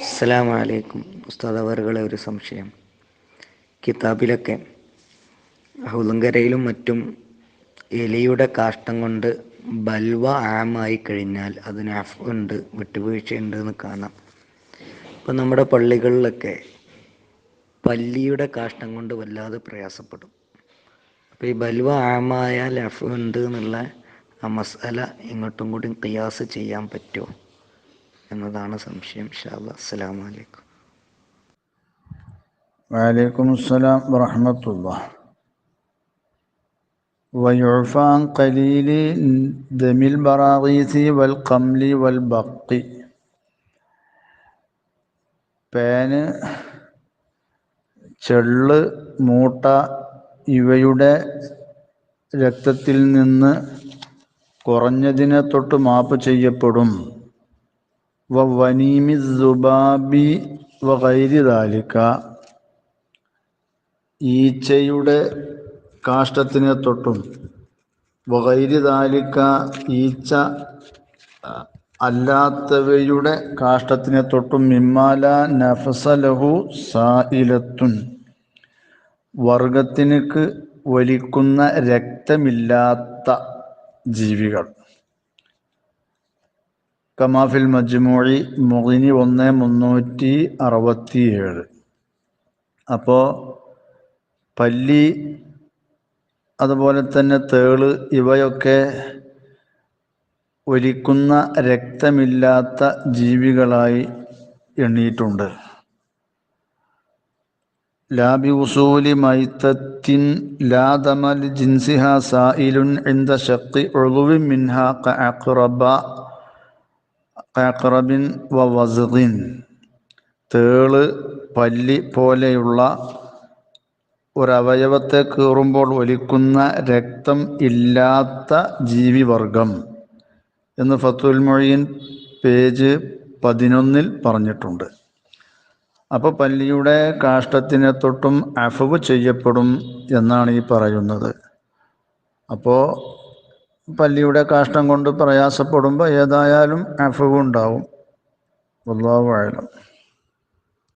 അസ്സലാമു അലൈക്കും ഉസ്താദ് അവറുകളെ ഒരു സംശയം. കിതാബിലൊക്കെ ഹുലങ്കരയിലും മറ്റും എലിയുടെ കാഷ്ടം കൊണ്ട് ബൽവ ആമായി കഴിഞ്ഞാൽ അതിന് അഫ് ഉണ്ട് വിട്ടുവീഴ്ചയുണ്ട് എന്ന് കാണാം. ഇപ്പം നമ്മുടെ പള്ളികളിലൊക്കെ പല്ലിയുടെ കാഷ്ടം കൊണ്ട് വല്ലാതെ പ്രയാസപ്പെടും. അപ്പോൾ ഈ ബൽവ ആമായാൽ അഫ് ഉണ്ട് എന്നുള്ള ആ മസാല ഇങ്ങോട്ടും കൂടി ഖിയാസ് ചെയ്യാൻ പറ്റുമോ? എന്നതാണ് സംശയം ഷാല്ല അസ്സലാമു അലൈക്കും وعليكم السلام ورحمة الله ويعفى عن قليل دم البراغيث والقمل والبق പേന് ചെള്ള് മൂട്ട ഇവയുടെ രക്തത്തിൽ നിന്ന് കുറഞ്ഞതിനെ തൊട്ട് മാപ്പ് ചെയ്യപ്പെടും വനീമി സുബാബി വൈരി ദാലിക്ക ഈച്ചയുടെ കാഷ്ടത്തിനെ തൊട്ടും. വൈരി ദാലിക്ക ഈച്ച അല്ലാത്തവയുടെ കാഷ്ടത്തിനെ തൊട്ടും. മിമ്മാല നഫസലഹു സായിലത്തുൻ വർഗത്തിനക്ക് വലിക്കുന്ന രക്തമില്ലാത്ത ജീവികൾ. കമാഫിൽ മജ്മൂഴി മുഹിനി ഒന്ന് മുന്നൂറ്റി അറുപത്തിയേഴ്. അപ്പോൾ പല്ലി അതുപോലെ തന്നെ തേൾ ഇവയൊക്കെ ഒലിക്കുന്ന രക്തമില്ലാത്ത ജീവികളായി എണ്ണിയിട്ടുണ്ട് ലാബി ഉസൂലി മൈത്തത്തിൻ ലാദമൽ ജിൻസിഹ സായിലുൻ ഇന്ദ ശക്തി ഒഴുവി മിൻഹ കഅഖറബ വ വസ്ദിൻ തേൾ പല്ലി പോലെയുള്ള ഒരവയവത്തെ കീറുമ്പോൾ ഒലിക്കുന്ന രക്തം ഇല്ലാത്ത ജീവിവർഗം എന്ന് ഫത്തുൽ മൊഴിയൻ പേജ് പതിനൊന്നിൽ പറഞ്ഞിട്ടുണ്ട്. അപ്പോൾ പല്ലിയുടെ കാഷ്ടത്തിനെ തൊട്ടും അഫവ് ചെയ്യപ്പെടും എന്നാണ് ഈ പറയുന്നത്. അപ്പോൾ പല്ലിയുടെ കാഷ്ടം കൊണ്ട് പ്രയാസപ്പെടുമ്പോൾ ഏതായാലും അഫവ് ഉണ്ടാവും അള്ളാഹു